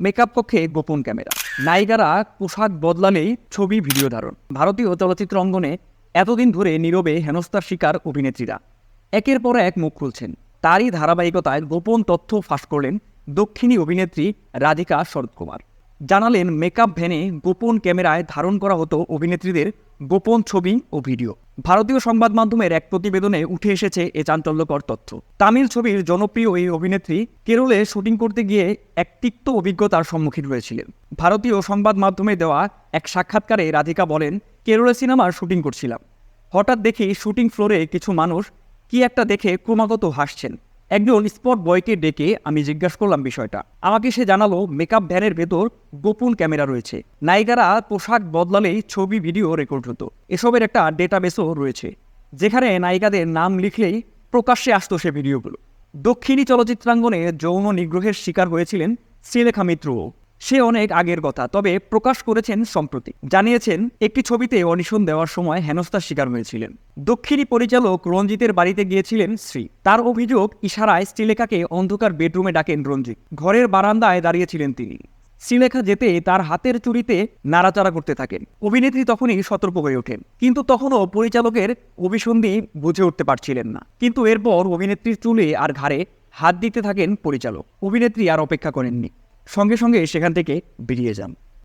Makeup কক্ষে গোপন camera. নায়িকারা পোশাক বদলালেই ছবি, ভিডিও ধারণ। ভারতীয় চলচ্চিত্র অঙ্গনে এতদিন ধরে নীরবে হেনস্থার শিকার অভিনেত্রীরা। একের পর এক মুখ খুলছেন। তারই ধারাবাহিকতায় গোপন তথ্য ফাঁস করলেন দক্ষিণী অভিনেত্রী রাধিকা শরৎ কুমার জানালেন মেকআপ ভ্যানে গোপন ক্যামেরায় ধারণ করা হতো অভিনেত্রীদের গোপন ছবি ও ভিডিও। ভারতীয় সংবাদ মাধ্যমের এক প্রতিবেদনে উঠে এসেছে এ চাঞ্চল্যকর তথ্য। তামিল ছবির জনপ্রিয় এই অভিনেত্রী কেরলে শুটিং করতে গিয়ে এক তিক্ত অভিজ্ঞতার সম্মুখীন হয়েছিলেন। ভারতীয় সংবাদ মাধ্যমে দেওয়া এক সাক্ষাৎকারে রাধিকা বলেন, কেরলে সিনেমার শুটিং করছিলাম। হঠাৎ দেখি শুটিং ফ্লোরে কিছু মানুষ কি একটা দেখে ক্রমাগত হাসছেন। একজন স্পট বয়কে ডেকে আমি জিজ্ঞাসা করলাম বিষয়টা। আমাকে সে জানালো, মেকআপ ভ্যানের ভেতর গোপন ক্যামেরা রয়েছে। নায়িকারা পোশাক বদলালেই ছবি, ভিডিও রেকর্ড হতো। এসবের একটা ডেটাবেসও রয়েছে, যেখানে নায়িকাদের নাম লিখলেই প্রকাশ্যে আসতো সে ভিডিওগুলো। দক্ষিণী চলচ্চিত্রাঙ্গনে যৌন নিগ্রহের শিকার হয়েছিলেন শ্রীলেখা মিত্রও। সে অনেক আগের কথা, তবে প্রকাশ করেছেন সম্প্রতি। জানিয়েছেন, একটি ছবিতে অডিশন দেওয়ার সময় হেনস্থার শিকার হয়েছিলেন। দক্ষিণী পরিচালক রঞ্জিতের বাড়িতে গিয়েছিলেন শ্রী তার অভিযোগ, ইশারায় শ্রীলেখাকে অন্ধকার বেডরুমে ডাকেন রঞ্জিত। ঘরের বারান্দায় দাঁড়িয়েছিলেন তিনি। শ্রীলেখা যেতে তার হাতের চুরিতে নাড়াচাড়া করতে থাকেন। অভিনেত্রী তখনই সতর্ক হয়ে ওঠেন। কিন্তু তখনও পরিচালকের অভিসন্ধি বুঝে উঠতে পারছিলেন না। কিন্তু এরপর অভিনেত্রীর চুলে আর ঘাড়ে হাত দিতে থাকেন পরিচালক। অভিনেত্রী আর অপেক্ষা করেননি। সঙ্গে সঙ্গে সেখান থেকে বেরিয়ে যান।